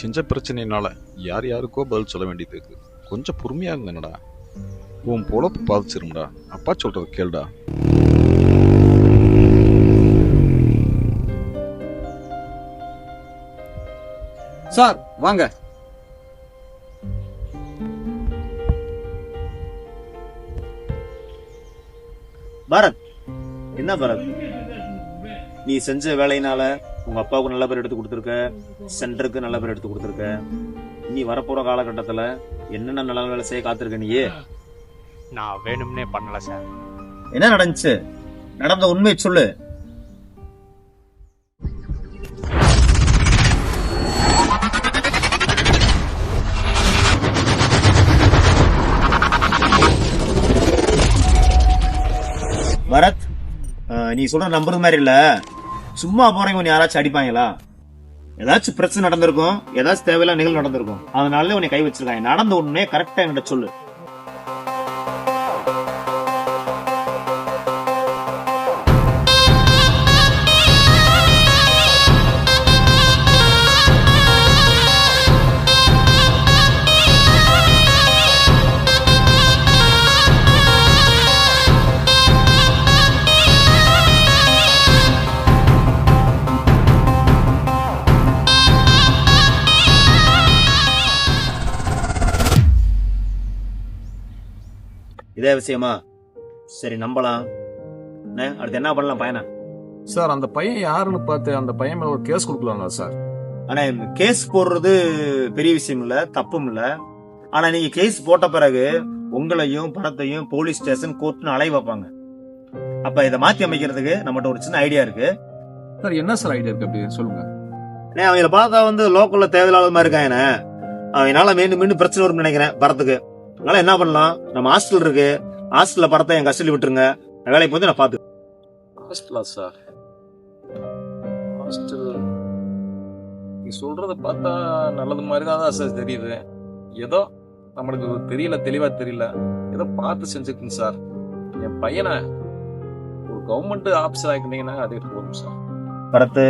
செஞ்ச பிரச்சனையினால யார் யாருக்கோ பதில் சொல்ல வேண்டியது இருக்கு. கொஞ்சம் பொறுமையா இருந்தேனடா உன் பொழப்பு பாதிச்சிரும்டா. அப்பா சொல்றது கேளுடா. சார் வாங்க. பரத் என்ன பரத்? நீ செஞ்ச வேலையினால உங்க அப்பாவுக்கு நல்ல பேர் எடுத்து கொடுத்துருக்க சென்டருக்கு நல்ல பேர் எடுத்து கொடுத்துருக்க. நீ வரப்போற காலகட்டத்துல என்னென்ன நல்ல வேலை செய்ய காத்திருக்க நீ நான் வேணும்னே பண்ணல சார் என்ன நடந்துச்சு? நடந்த உண்மையை சொல்லு. பரத் நீ சொல்ற நம்புறது மாதிரி இல்ல. சும்மா போறவங்க உன்னை யாராச்சும் அடிப்பாங்களா? ஏதாச்சும் பிரச்சனை நடந்திருக்கும் ஏதாச்சும் தேவையில்லாத நிகழ்வு நடந்திருக்கும். அதனால உன்னை கை வச்சிருக்காங்க. நடந்த உடனே கரெக்டா என்கிட்ட சொல்லு. இதே விஷயமா? சரி நம்பலாம். அடுத்து என்ன பண்ணலாம் பையனா? சார் அந்த பையன் யாருன்னு பார்த்து அந்த பையன் மேல ஒரு கேஸ் கொடுக்கலாம்ல சார்? ஆனா கேஸ் போடுறது பெரிய விஷயம் இல்ல தப்பும் இல்ல. ஆனா நீங்க கேஸ் போட்ட பிறகு உங்களையும் பணத்தையும் போலீஸ் ஸ்டேஷன் கோர்ட்னு அலைய வைப்பாங்க. அப்ப இதை மாத்தி அமைக்கிறதுக்கு நம்மகிட்ட ஒரு சின்ன ஐடியா இருக்கு. சார் என்ன சார் ஐடியா இருக்கு அப்படி? சொல்லுங்க. அண்ணே, அவங்கள பார்த்தா வந்து லோக்கல்ல தேவையில்லாத மாதிரி இருக்காங்க அவனால மீண்டும் மீண்டும் பிரச்சனை வரும்னு நினைக்கிறேன் படத்துக்கு அதனால என்ன பண்ணலாம்? நம்ம ஹாஸ்டல் இருக்கு. ஹாஸ்டல்ல படத்தை என் கஸ்டடி விட்டுருங்க. வேலைக்கு வந்து நான் பாத்து ஹாஸ்டலா சார் ஹாஸ்டல் நீ சொல்றத பார்த்தா நல்லது மாதிரி தான் சார் தெரியுது. ஏதோ நம்மளுக்கு தெரியல தெளிவா தெரியல. ஏதோ பார்த்து செஞ்சுக்குங்க சார் என் பையனை ஒரு கவர்மெண்ட் ஆஃபீஸர் ஆக்கிட்டீங்கன்னா அதே போதும் சார் பரத்து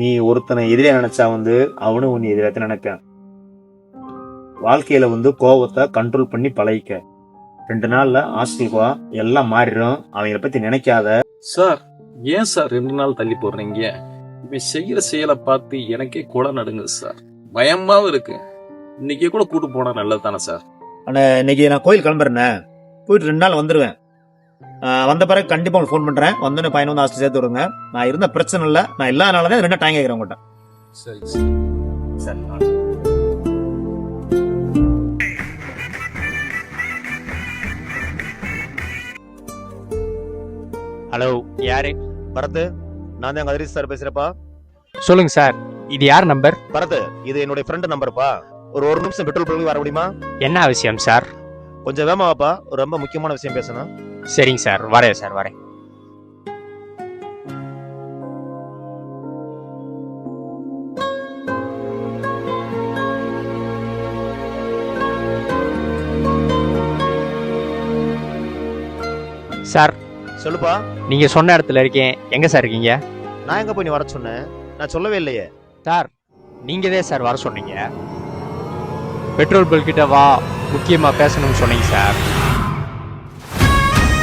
நீ ஒருத்தனை எதிரியா நினைச்சா வந்து அவனும் உன்னை எதிராக நினைப்பான். வாழ்க்கையில வந்து கோவத்தை கண்ட்ரோல் பண்ணி பழகிக்க. ரெண்டு நாள்ல ஹாஸ்டலுக்கு வா எல்லாம் மாறிடும். அவங்கள பத்தி நினைக்காத. சார் ஏன் சார் ரெண்டு நாள் தள்ளி போடுறீங்க? இவன் செய்யற செயலை பார்த்து எனக்கே கூட நடுங்குது சார். பயமாவும் இருக்கு. இன்னைக்கே கூட கூட்டு போனா நல்லது தானே சார்? ஆனா இன்னைக்கு நான் கோயில் கிளம்புறேனே போயிட்டு ரெண்டு நாள் வந்துருவேன். ஆஹ் வந்த பிறகு கண்டிப்பா உங்களுக்கு ஃபோன் பண்றேன். வந்து பையனை வந்து ஹாஸ்டல் சேர்த்து விடுங்க. நான் இருந்த பிரச்சனை இல்ல. நான் இல்லாதனால தான் ரெண்டு டைம் கேட்கிறேன் உங்கள்கிட்ட சரி சார். சரி ஹலோ யாரு? பரத் நான் தான் கதிரி சார் பேசுறப்பா சொல்லுங்க சார் இது யார் நம்பர் பரத் இது என்னுடைய ஃப்ரெண்ட் நம்பர்ப்பா ஒரு ஒரு நிமிஷம் பெட்ரோல் பண்ணி வர முடியுமா? என்ன அவசியம் சார் கொஞ்சம் வேமாவாப்பா ஒரு ரொம்ப முக்கியமான விஷயம் பேசணும். சரிங்க சார் வரேன் சார் வரேன். சார் சொல்லுப்பா. நீங்க சொன்ன இடத்துல இருக்கேன். எங்க சார் இருக்கீங்க? நான் எங்க போய் நீ வர சொன்னேன்? நான் சொல்லவே இல்லையே. சார் நீங்க தான் சார் வர சொன்னீங்க. பெட்ரோல் பங்க் கிட்ட வா முக்கியமா பேசணும்னு சொன்னீங்க சார்.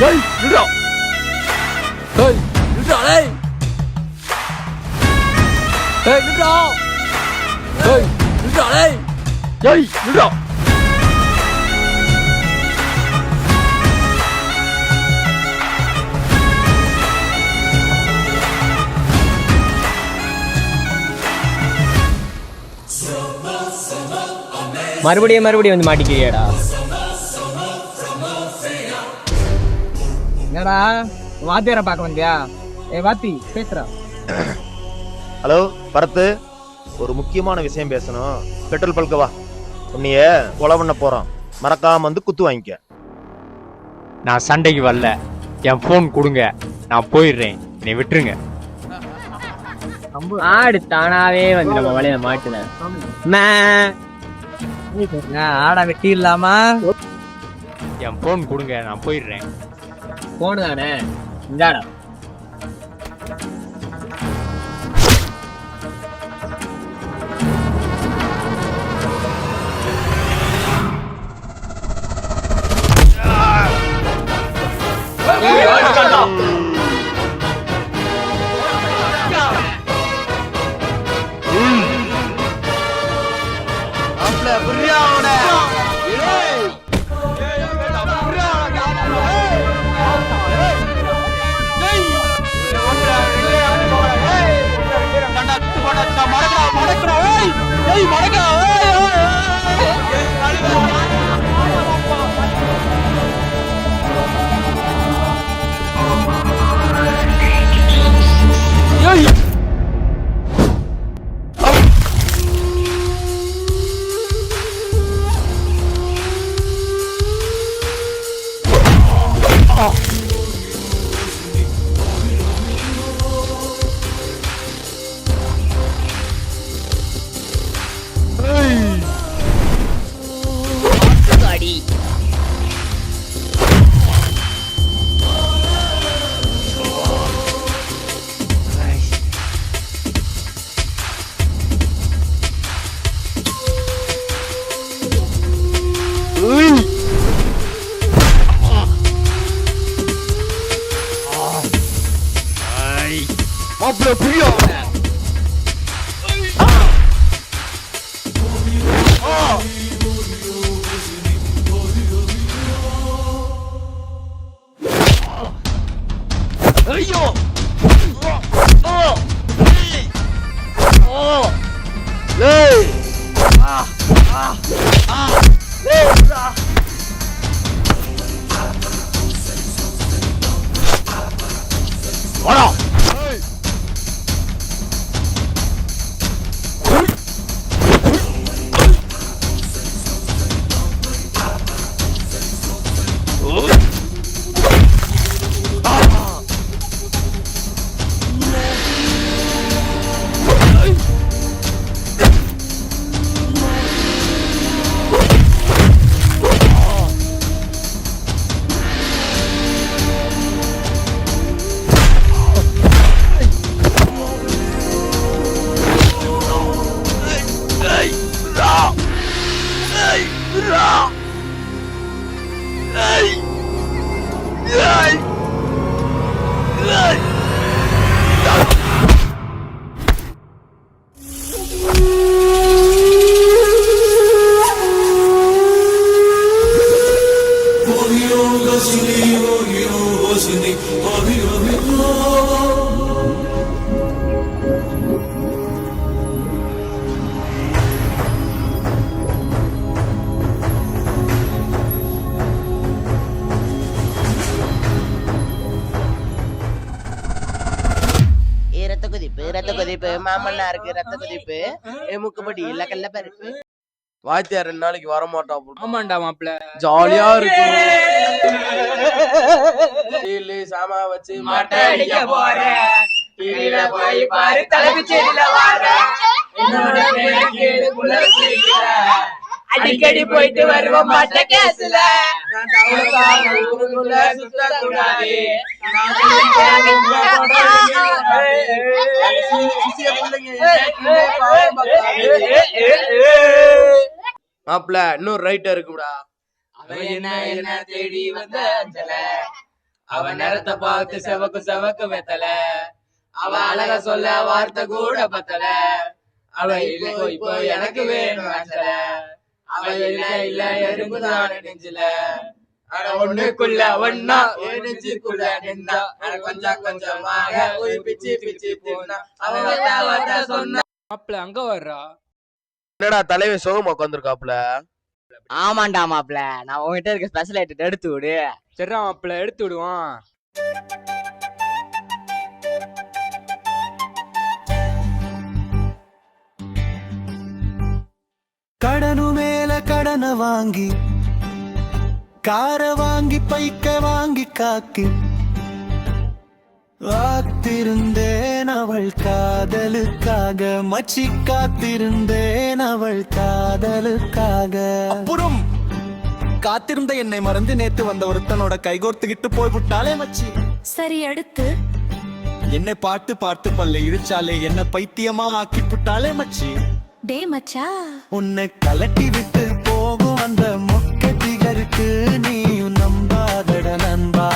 டேய் நில்றா. டேய் நில்றா டேய் டேய் நில்றா. டேய் நில்றா டேய் டேய் நில்றா. மறுபடியும் மறுபடியும் வந்து மாட்டிக்கிறியாடா? என்னடா வாத்தியார பார்க்க வந்தியா? ஏ வாத்தி பேசுறா ஹலோ பரத்து. ஒரு முக்கியமான விஷயம் பேசணும். பெட்ரோல் பல்க வா. உன்னைய கொலை பண்ண போறோம் மறக்காம வந்து குத்து வாங்கிக்க. நான் சண்டைக்கு வரல. என் ஃபோன் கொடுங்க. நான் போயிடுறேன். என்னை விட்டுருங்க. ஆடு தானாவே வந்து நம்ம வலையில மாட்டுன ஆடா வெட்டி இல்லாம. என் ஃபோன் கொடுங்க நான் போயிடுறேன். போனு தானே இந்தாடா. மாப்பிள்ள புரியும் அவனை. ஐயோ ஏய் வாடா ஏ ரத்த கொதிப்பு மாமல்லா இருக்கு ரத்த கொதிப்பு முக்குப்படி இல்ல கல்ல பருப்பு வாத்தியார் ரெண்டு நாளைக்கு வர மாட்டா ஆமாண்டா மாப்பிள்ள ஜாலியா இருக்கும் இல்லு சாமா வச்சு மட்டை அடிக்க போறேன் போய் பாரு தலைமைச்சேரியில வார என்னோட அடிக்கடி போயிட்டு வருவோம் மட்ட கேஸ்ல. மாப்பிள இன்னும் ரைட்டா இருக்குடா அவன் என்ன என்ன தேடி வந்த அஞ்சல? அவன் நேரத்தை பார்த்து செவக்கு செவக்கு வெத்தல. அவ அழக சொல்ல வார்த்தை கூட பத்தல. அவ இப்போ எனக்கு வேணும் அஞ்சல. அவ இல்ல இல்ல எறும்பு தான் நெஞ்சில. அட ஒண்ணுக்குள்ள ஒன்னா ஒரு நெஞ்சுக்குள்ள நின்றா. அட கொஞ்சம் கொஞ்சமாக ஒரு பிச்சு பிச்சு தின்னா அவன் வந்தா வந்தா சொன்னா. மாப்பிள்ள அங்க வர்றா? என்னடா தலைவன் சுகமா உட்காந்துருக்காப்ல ஆமாண்டா மாப்ள நான் உன்கிட்ட இருக்க ஸ்பெஷல் ஐட்டம் எடுத்து விடு. சரிடா மாப்பிள்ள எடுத்து விடுவான் கடனு மேல கடன வாங்கி கார வாங்கி பைக்க வாங்கி காக்கி காத்திருந்தேன் அவள் காதலுக்காக மச்சி காத்திருந்தேன் அவள் காதலுக்காக. அப்புறம் காத்திருந்த என்னை மறந்து நேத்து வந்த ஒருத்தனோட கைகோர்த்துக்கிட்டு போய்விட்டாலே மச்சி. சரி அடுத்து? என்னை பாட்டு பாட்டு பல்ல இடிச்சாலே என்ன பைத்தியமா ஆக்கி புட்டாலே மச்சி. டே மச்சா. உன்னை கலட்டி விட்டு மொக்கட்டிகருக்கு நீயும் நம்பாதட நண்பா.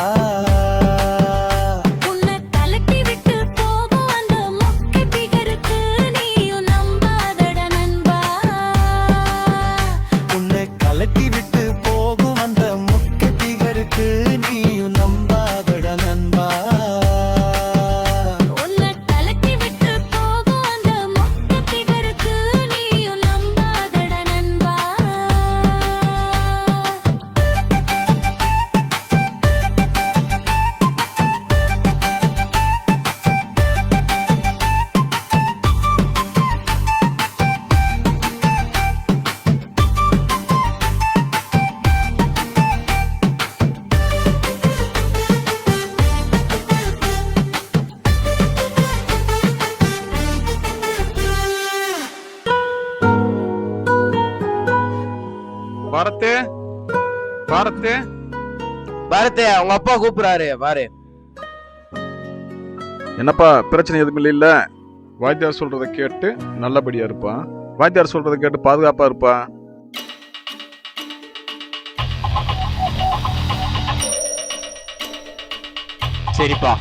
பாரதே அவங்க அப்பா கூப்பிடுறாரு பாரு. என்னப்பா பிரச்சனை எதுவும் இல்லை? இல்ல வாத்தியார் சொல்றத கேட்டு நல்லபடியா இருப்பான் வாத்தியார் சொல்றத கேட்டு பாதுகாப்பா இருப்பா. சரிப்பா.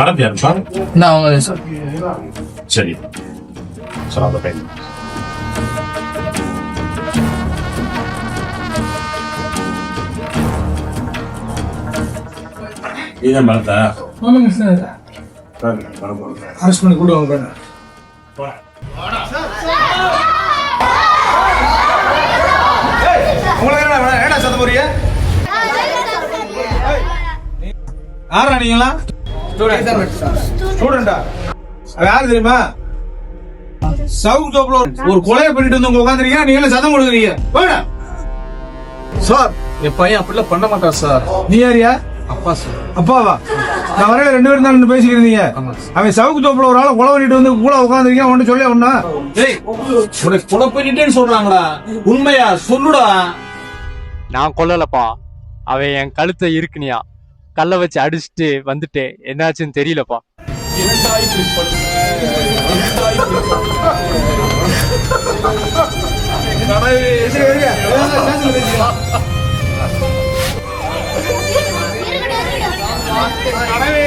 மறந்து யாருப்பா நான் அவங்க சார் சரி சார் அந்த பையன் இதான் மறந்தா ஆமாங்க சார் அரெஸ்ட் பண்ணி கூட்டு வாங்க உங்களுக்கு என்ன என்ன சத்த போறீங்க யாரா நீங்களா ஸ்டூடெண்டா யாரு தெரியுமா? சவுக் தோப்புல ஒரு கொலையை பண்ணிட்டு வந்து உங்க உட்காந்துருக்கீங்க நீங்களும் சத்தம் கொடுக்குறீங்க? போடா சார் என் பையன் அப்படிலாம் பண்ண மாட்டான் சார் நீ யாரியா அப்பா சார் அப்பாவா? நான் வரையில ரெண்டு பேரும் தான் பேசிக்கிறீங்க அவன் சவுக்கு தோப்புல ஒரு ஆளை கொலை பண்ணிட்டு வந்து கூட உட்காந்துருக்கீங்க ஒன்னு சொல்லி ஒண்ணா? டேய் உனக்கு கொலை பண்ணிட்டேன்னு சொல்றாங்களா உண்மையா? சொல்லுடா. நான் கொல்லலப்பா. அவன் என் கழுத்தை இருக்குனியா கல்லை வச்சு அடிச்சுட்டு வந்துட்டேன் என்னாச்சுன்னு தெரியலப்பா. கடவே